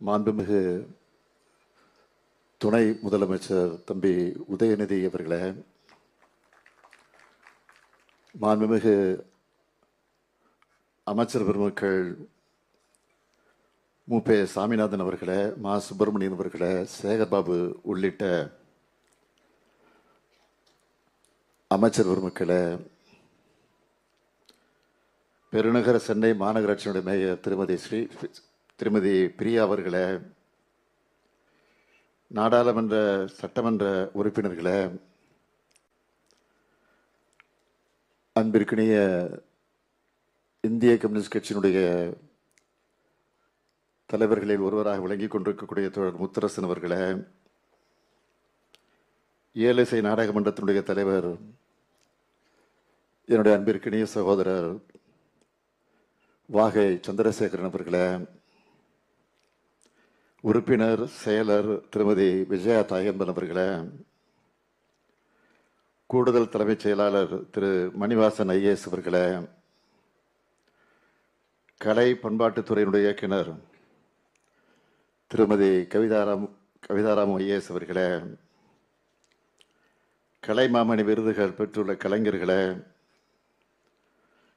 மாண்புமிகு துணை முதலமைச்சர் தம்பி உதயநிதி அவர்களே மாண்புமிகு அமைச்சர் பெருமக்கள் மூப்பே சாமிநாதன் அவர்களே மா. சுப்பிரமணியன் அவர்களே சேகர்பாபு உள்ளிட்ட அமைச்சர் பெருமக்களே பெருநகர சென்னை மாநகராட்சியினுடைய மேயர் திருமதி ஸ்ரீ திருமதி பிரியா அவர்களே நாடாளுமன்ற சட்டமன்ற உறுப்பினர்களே அன்பிற்கினிய இந்திய கம்யூனிஸ்ட் கட்சியினுடைய தலைவர்களில் ஒருவராக விளங்கிக் கொண்டிருக்கக்கூடிய தோழர் முத்தரசன் அவர்களே ஏலிசை நாடகமன்றத்தினுடைய தலைவர் என்னுடைய அன்பிற்கினிய சகோதரர் வாகை சந்திரசேகரன் அவர்களை உறுப்பினர் செயலர் திருமதி விஜயா தாயம்பன் அவர்களே கூடுதல் தலைமைச் செயலாளர் திரு மணிவாசன் ஐஏஎஸ் அவர்களே கலை பண்பாட்டுத்துறையினுடைய இயக்குனர் திருமதி கவிதாராம் கவிதாராம் ஐஏஎஸ் அவர்களே கலைமாமணி விருதுகள் பெற்றுள்ள கலைஞர்களே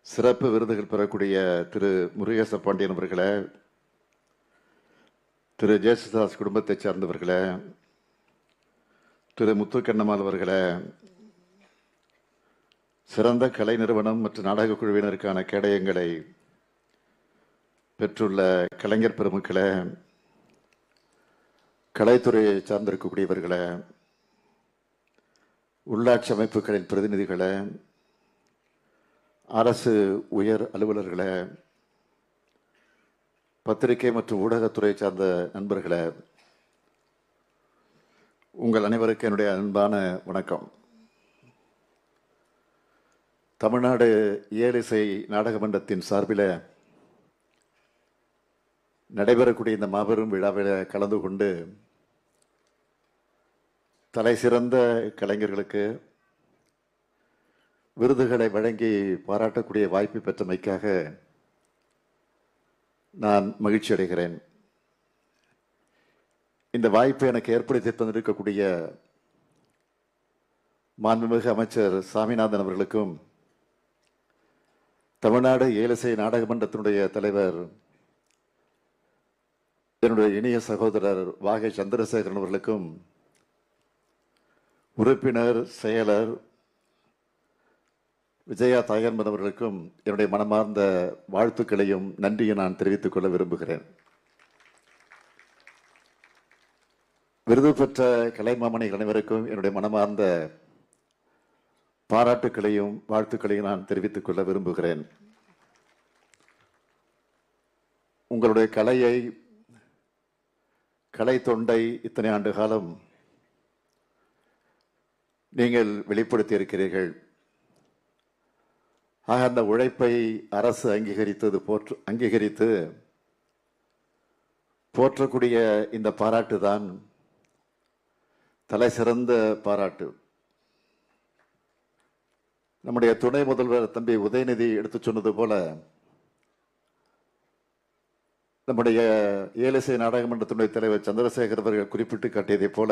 சிறப்பு விருதுகள் பெறக்கூடிய திரு முருகேச பாண்டியன் அவர்களே திரு ஜேசுதாஸ் குடும்பத்தைச் சார்ந்தவர்களே திரு முத்துக்கண்ணம்மாள் அவர்களே சிறந்த கலை நிறுவனம் மற்றும் நாடக குழுவினருக்கான கேடயங்களை பெற்றுள்ள கலைஞர் பெருமக்களே கலைத்துறையை சார்ந்திருக்கக்கூடியவர்களே உள்ளாட்சி அமைப்புகளின் பிரதிநிதிகளை அரசு உயர் அலுவலர்களை பத்திரிகை மற்றும் ஊடகத்துறை சார்ந்த நண்பர்களே உங்கள் அனைவருக்கும் என்னுடைய அன்பான வணக்கம். தமிழ்நாடு இயலிசை நாடகமன்றத்தின் சார்பில் நடைபெறக்கூடிய இந்த மாபெரும் விழாவில் கலந்து கொண்டு தலை சிறந்த கலைஞர்களுக்கு விருதுகளை வழங்கி பாராட்டக்கூடிய வாய்ப்பு பெற்றமைக்காக நான் மகிழ்ச்சி அடைகிறேன் இந்த வாய்ப்பை எனக்கு ஏற்படுத்தி தந்திருக்கக்கூடிய மாண்புமிகு அமைச்சர் சாமிநாதன் அவர்களுக்கும் தமிழ்நாடு ஏலசை நாடகமன்றத்தினுடைய தலைவர் என்னுடைய இனிய சகோதரர் வாகை சந்திரசேகரன் அவர்களுக்கும் உறுப்பினர் செயலர் விஜயா தாயன்பன் அவர்களுக்கும் என்னுடைய மனமார்ந்த வாழ்த்துக்களையும் நன்றியை நான் தெரிவித்துக் கொள்ள விரும்புகிறேன். விருது பெற்ற கலைமாமணிகள் அனைவருக்கும் என்னுடைய மனமார்ந்த பாராட்டுக்களையும் வாழ்த்துக்களையும் நான் தெரிவித்துக் கொள்ள விரும்புகிறேன். உங்களுடைய கலையை கலை தொண்டை இத்தனை ஆண்டு காலம் நீங்கள் வெளிப்படுத்தி இருக்கிறீர்கள். ஆக அந்த உழைப்பை அரசு அங்கீகரித்தது போற்று அங்கீகரித்து போற்றக்கூடிய இந்த பாராட்டு தான் தலை சிறந்த பாராட்டு. நம்முடைய துணை முதல்வர் தம்பி உதயநிதி எடுத்து சொன்னது போல நம்முடைய ஏலிசை நாடகமன்றத்தினுடைய தலைவர் சந்திரசேகர் அவர்கள் குறிப்பிட்டு காட்டியதைப் போல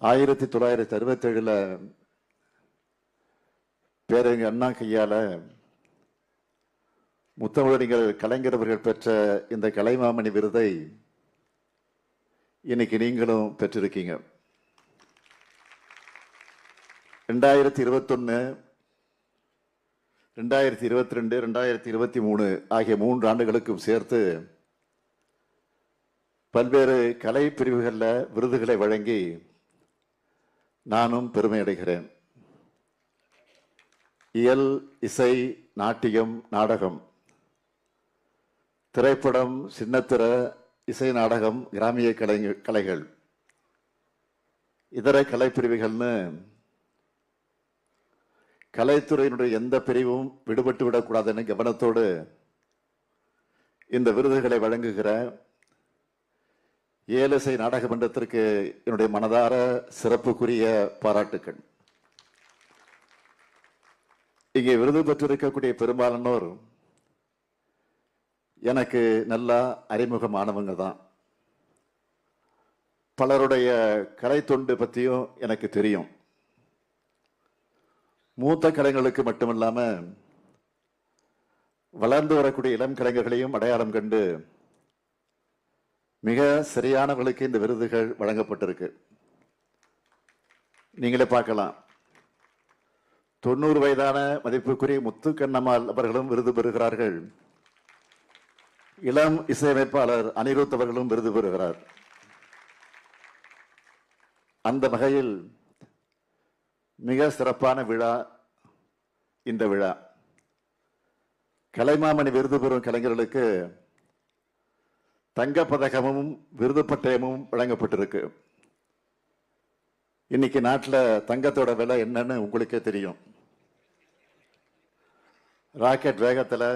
ஆயிரத்தி தொள்ளாயிரத்தி அறுபத்தேழில் பேரறிஞர் அண்ணா கையால் முத்தமிழறிஞர் கலைஞர் அவர்கள் பெற்ற இந்த கலைமாமணி விருதை இன்னைக்கு நீங்களும் பெற்றிருக்கீங்க. ரெண்டாயிரத்தி இருபத்தொன்னு ரெண்டாயிரத்தி இருபத்தி ரெண்டு ரெண்டாயிரத்தி இருபத்தி மூணு ஆகிய மூன்று ஆண்டுகளுக்கும் சேர்த்து பல்வேறு கலை பிரிவுகளில் விருதுகளை வழங்கி நானும் பெருமை அடைகிறேன். இயல் இசை நாட்டியம் நாடகம். திரைப்படம் சின்னத்திர இசை நாடகம் கிராமிய கலை கலைகள். இதர கலைப்பிரிவுகள்னு கலைத்துறையினுடைய எந்த பிரிவும் விடுபட்டு விடக்கூடாதுன்னு கவனத்தோடு இந்த விருதுகளை வழங்குகிற ஏலிசை நாடக மன்றத்திற்கு என்னுடைய மனதார சிறப்புக்குரிய பாராட்டுக்கள். இங்கே விருது பெற்றிருக்கக்கூடிய பெரும்பாலானோர் எனக்கு நல்லா அறிமுகமானவங்க தான். பலருடைய கலை தொண்டு பற்றியும் எனக்கு தெரியும். மூத்த கலைஞர்களுக்கு மட்டுமில்லாமல் வளர்ந்து வரக்கூடிய இளம் கலைஞர்களையும் அடையாளம் கண்டு மிக சரியானவர்களுக்கு இந்த விருதுகள் வழங்கப்பட்டிருக்கு. நீங்களே பார்க்கலாம். தொண்ணூறு வயதான மதிப்புக்குரிய முத்து கண்ணம்மாள் அவர்களும் விருது பெறுகிறார்கள். இளம் இசையமைப்பாளர் அனிருத் அவர்களும் விருது பெறுகிறார். அந்த வகையில் மிக சிறப்பான விழா இந்த விழா. கலைமாமணி விருது பெறும் கலைஞர்களுக்கு தங்கப்பதக்கமும் விருது பட்டயமும் வழங்கப்பட்டிருக்கு. இன்னைக்கு நாட்டில் தங்கத்தோட விலை என்னன்னு உங்களுக்கே தெரியும். ராக்கெட் வேகத்தில்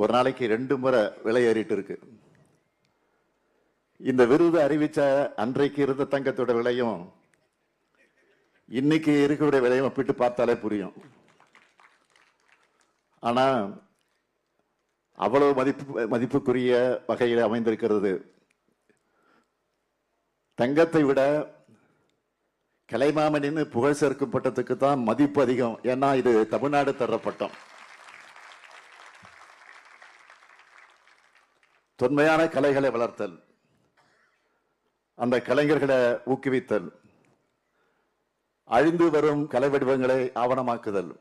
ஒரு நாளைக்கு ரெண்டு முறை விலை ஏறிட்டு இருக்கு. இந்த விருது அறிவித்த அன்றைக்கு இருந்த தங்கத்தோட விலையும் இன்னைக்கு இருக்கக்கூடிய விலையும் ஒப்பிட்டு பார்த்தாலே புரியும். ஆனால் அவ்வளவு மதிப்பு மதிப்புக்குரிய வகையில் அமைந்திருக்கிறது. தங்கத்தை விட கலைமாமனின் புகழ் சேர்க்கும் பட்டத்துக்கு தான் மதிப்பு அதிகம். ஏன்னா இது தமிழ்நாடு தர்ற பட்டம். தொன்மையான கலைகளை வளர்த்தல். அந்த கலைஞர்களை ஊக்குவித்தல். அழிந்து வரும் கலை வடிவங்களை ஆவணமாக்குதல்.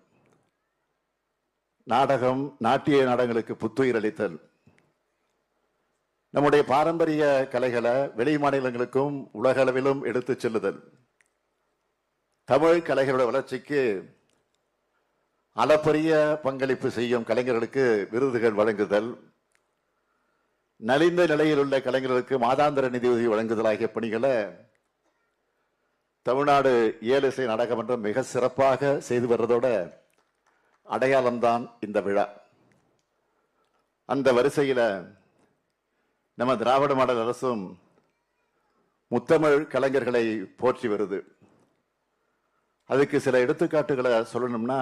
நாடகம் நாட்டிய நாடகங்களுக்கு புத்துயிர் அளித்தல். நம்முடைய பாரம்பரிய கலைகளை வெளி மாநிலங்களுக்கும் உலக அளவிலும் எடுத்துச் செல்லுதல். தமிழ் கலைகளோட வளர்ச்சிக்கு அளப்பரிய பங்களிப்பு செய்யும் கலைஞர்களுக்கு விருதுகள் வழங்குதல் நலிந்த நிலையில் உள்ள கலைஞர்களுக்கு மாதாந்திர நிதியுதவி வழங்குதல் ஆகிய பணிகளை தமிழ்நாடு இயலிசை நாடகமன்றம் மிக சிறப்பாக செய்து வர்றதோட அடையாளம்தான் இந்த விழா. அந்த வரிசையில் நம்ம திராவிட மாடல் அரசும் முத்தமிழ் கலைஞர்களை போற்றி வருது. அதுக்கு சில எடுத்துக்காட்டுகளை சொல்லணும்னா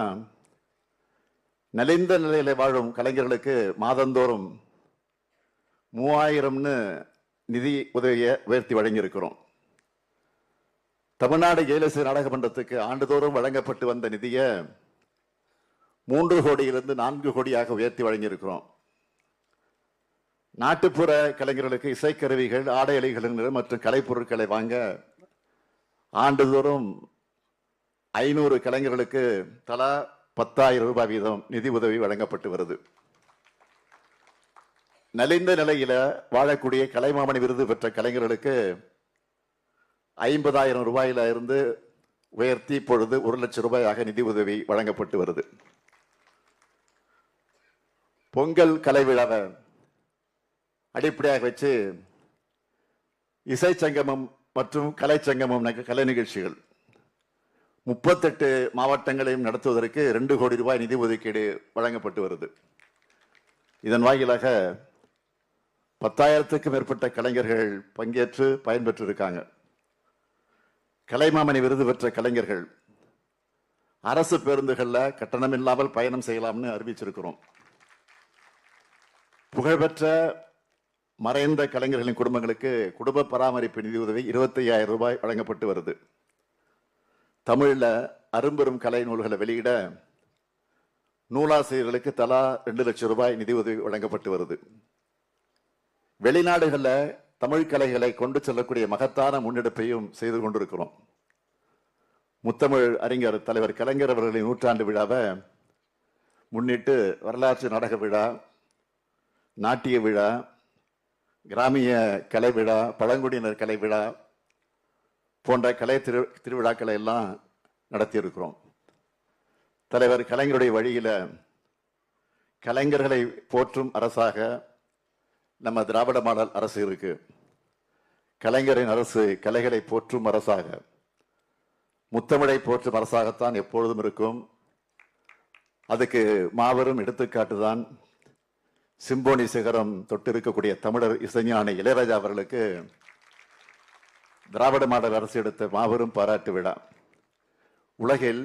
நலிந்த நிலையில வாழும் கலைஞர்களுக்கு மாதந்தோறும் மூவாயிரம்னு நிதி உதவியை உயர்த்தி வழங்கியிருக்கிறோம். தமிழ்நாடு ஏலசு நாடக மன்றத்துக்கு ஆண்டுதோறும் வழங்கப்பட்டு வந்த நிதியை மூன்று கோடியிலிருந்து நான்கு கோடியாக உயர்த்தி வழங்கியிருக்கிறோம். நாட்டுப்புற கலைஞர்களுக்கு இசைக்கருவிகள் ஆடை அலைகள் மற்றும் கலைப்பொருட்களை வாங்க ஆண்டுதோறும் ஐநூறு கலைஞர்களுக்கு தலா பத்தாயிரம் ரூபாய் வீதம் நிதி உதவி வழங்கப்பட்டு வருது. நலிந்த நிலையில வாழக்கூடிய கலைமாமணி விருது பெற்ற கலைஞர்களுக்கு ஐம்பதாயிரம் ரூபாயில இருந்து உயர்த்தி இப்பொழுது ஒரு லட்சம் ரூபாயாக நிதி உதவி வழங்கப்பட்டு வருது. பொங்கல் கலை விழாவை அடிப்படையாக வச்சு இசை சங்கமம் மற்றும் கலை சங்கமம் நக- கலை நிகழ்ச்சிகள். முப்பத்தெட்டு மாவட்டங்களையும் நடத்துவதற்கு ரெண்டு கோடி ரூபாய் நிதி ஒதுக்கீடு வழங்கப்பட்டு வருது. இதன் வாயிலாக பத்தாயிரத்துக்கும் மேற்பட்ட கலைஞர்கள் பங்கேற்று பயன்பெற்று இருக்காங்க கலைமாமணி விருது பெற்ற கலைஞர்கள் அரசு பேருந்துகளில் கட்டணம் இல்லாமல் பயணம் செய்யலாம்னு அறிவிச்சிருக்கிறோம். புகழ்பெற்ற மறைந்த கலைஞர்களின் குடும்பங்களுக்கு குடும்ப பராமரிப்பு நிதி உதவி இருபத்தி ஐயாயிரம் ரூபாய் வழங்கப்பட்டு வருது. தமிழில் அரும்பெரும் கலை நூல்களை வெளியிட நூலாசிரியர்களுக்கு தலா ரெண்டு லட்சம் ரூபாய் நிதி உதவி வழங்கப்பட்டு வருது. வெளிநாடுகளில் தமிழ் கலைகளை கொண்டு செல்லக்கூடிய மகத்தான முன்னெடுப்பையும் செய்து கொண்டிருக்கிறோம். முத்தமிழ் அறிஞர் தலைவர் கலைஞர் அவர்களின் நூற்றாண்டு விழாவை முன்னிட்டு வரலாற்று நாடக விழா நாட்டிய விழா கிராமிய கலை விழா பழங்குடியினர் கலை விழா போன்ற கலை திரு திருவிழாக்களை எல்லாம் நடத்தியிருக்கிறோம். தலைவர் கலைஞருடைய வழியில் கலைஞர்களை போற்றும் அரசாக நம்ம திராவிட மாடல் அரசு இருக்கு. கலைஞரின் அரசு கலைகளை போற்றும் அரசாக முத்தமிழை போற்றும் அரசாகத்தான் எப்பொழுதும் இருக்கும். அதுக்கு மாபெரும் எடுத்துக்காட்டு தான் சிம்போனி சிகரம் தொட்டிருக்கக்கூடிய தமிழர் இசைஞானி இளையராஜா அவர்களுக்கு திராவிட மாடல் அரசு எடுத்த மாபெரும் பாராட்டு விழா. உலகில்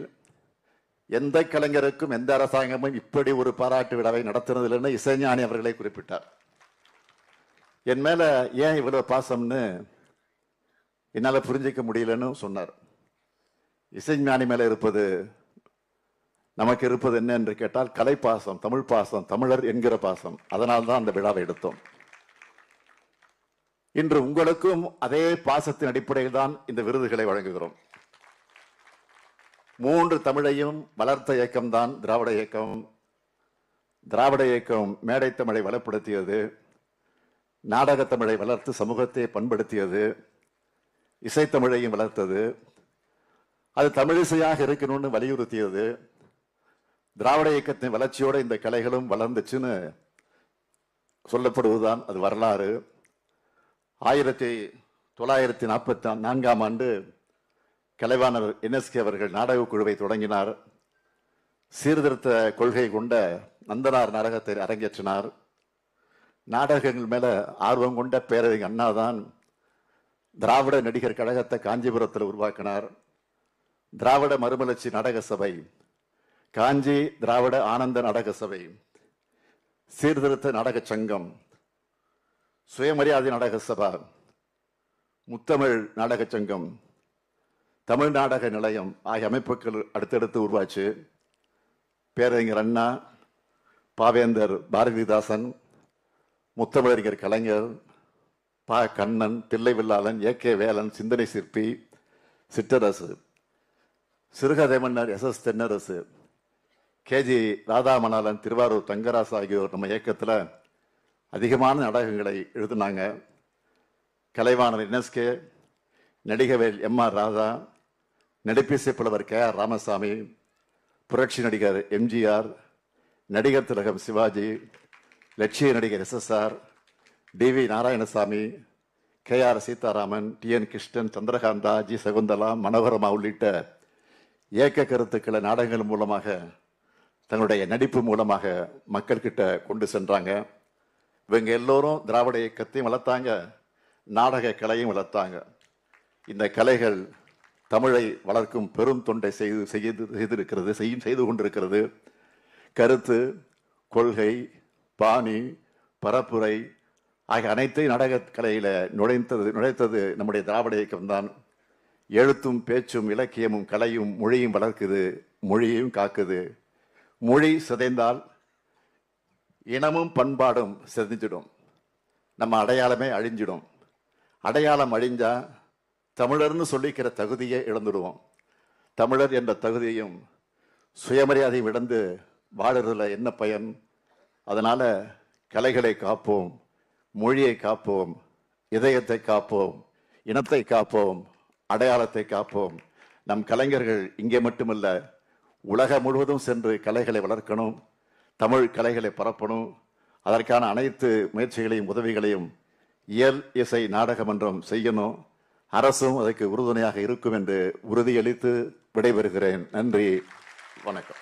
எந்த கலைஞருக்கும் எந்த அரசாங்கமும் இப்படி ஒரு பாராட்டு விழாவை நடத்தினதில்லைன்னு இசைஞானி அவர்களை குறிப்பிட்டார். என் மேல ஏன் இவ்வளவு பாசம்னு என்னால் புரிஞ்சிக்க முடியலன்னு சொன்னார். இசைஞானி மேல இருப்பது நமக்கு இருப்பது என்ன என்று கேட்டால் கலை பாசம் தமிழ் பாசம் தமிழர் என்கிற பாசம். அதனால் தான் அந்த விழாவை எடுத்தோம். இன்று உங்களுக்கும் அதே பாசத்தின் அடிப்படையில் தான் இந்த விருதுகளை வழங்குகிறோம். மூன்று தமிழையும் வளர்த்த இயக்கம்தான் திராவிட இயக்கம். திராவிட இயக்கம் மேடை தமிழை வளப்படுத்தியது. நாடக தமிழை வளர்த்து சமூகத்தை பண்படுத்தியது. இசைத்தமிழையும் வளர்த்தது. அது தமிழிசையாக இருக்கணும்னு வலியுறுத்தியது. திராவிட இயக்கத்தின் வளர்ச்சியோடு இந்த கலைகளும் வளர்ந்துச்சுன்னு சொல்லப்படுவதுதான் அது வரலாறு. ஆயிரத்தி தொள்ளாயிரத்தி நாற்பத்தி நான்காம் ஆண்டு கலைவாணர் என்எஸ்கே அவர்கள் நாடகக் குழுவை தொடங்கினார். சீர்திருத்த கொள்கை கொண்ட நந்தனார் நாடகத்தை அரங்கேற்றினார். நாடகங்கள் மேலே ஆர்வம் கொண்ட பேரறிஞர் அண்ணாதான் திராவிட நடிகர் கழகத்தை காஞ்சிபுரத்தில் உருவாக்கினார். திராவிட மறுமலர்ச்சி நாடக சபை காஞ்சி திராவிட ஆனந்த நாடக சபை சீர்திருத்த நாடக சங்கம் சுயமரியாதை நாடக சபா முத்தமிழ் நாடக சங்கம் தமிழ் நாடக நிலையம் ஆகிய அமைப்புகள் அடுத்தடுத்து உருவாச்சு. பேரறிஞர் அண்ணா பாவேந்தர் பாரதிதாசன் முத்தமிழறிஞர் கலைஞர் பா. கண்ணன் தில்லைவில்லாளன் ஏ. கே. வேலன் சிந்தனை சிற்பி சிற்றரசு சிறுகதை மன்னர் S. S. Thennarasu KG Radhamanalan Thiruvarur Thangarasu ஆகியோர் நம்ம இயக்கத்தில் அதிகமான நாடகங்களை எழுதினாங்க. Kalaivanar NSK Nadigavel M R Radha நடிப்பிசை புலவர் கே ஆர் ராமசாமி புரட்சி நடிகர் எம்ஜிஆர் நடிகர் திலகம் சிவாஜி லட்சிய நடிகர் SSR T V Narayanasamy K R Seetharaman T N Krishnan Chandrakantha G Sakunthala Manorama உள்ளிட்ட இயக்க கருத்துக்களை நாடகங்கள் மூலமாக தங்களுடைய நடிப்பு மூலமாக மக்கள்கிட்ட கொண்டு சென்றாங்க. இவங்க எல்லோரும் திராவிட இயக்கத்தையும் வளர்த்தாங்க நாடக கலையும் வளர்த்தாங்க. இந்த கலைகள் தமிழை வளர்க்கும் பெரும் தொண்டை செய்து செய்து செய்திருக்கிறது செய்யும் செய்து கொண்டிருக்கிறது. கருத்து கொள்கை பாணி பரப்புரை ஆகிய அனைத்தையும் நாடகக் கலையில் நுழைந்தது நுழைத்தது நம்முடைய திராவிட இயக்கம்தான் எழுத்தும் பேச்சும் இலக்கியமும் கலையும் மொழியும் வளர்க்குது மொழியையும் காக்குது. மொழி சிதைந்தால் இனமும் பண்பாடும் சிதைஞ்சிடும் நம்ம அடையாளமே அழிஞ்சிடும். அடையாளம் அழிஞ்சால் தமிழர்னு சொல்லிக்கிற தகுதியை இழந்துடுவோம். தமிழர் என்ற தகுதியையும் சுயமரியாதையும் இழந்து வாழறதுல என்ன பயன்? அதனால் கலைகளை காப்போம் மொழியை காப்போம் இதயத்தை காப்போம் இனத்தை காப்போம் அடையாளத்தை காப்போம். நம் கலைஞர்கள் இங்கே மட்டுமல்ல உலகம் முழுவதும் சென்று கலைகளை வளர்க்கணும். தமிழ் கலைகளை பரப்பணும். அதற்கான அனைத்து முயற்சிகளையும் உதவிகளையும் இயல் இசை நாடகமன்றம் செய்யணும். அரசும் அதற்கு உறுதுணையாக இருக்கும் என்று உறுதியளித்து விடைபெறுகிறேன். நன்றி. வணக்கம்.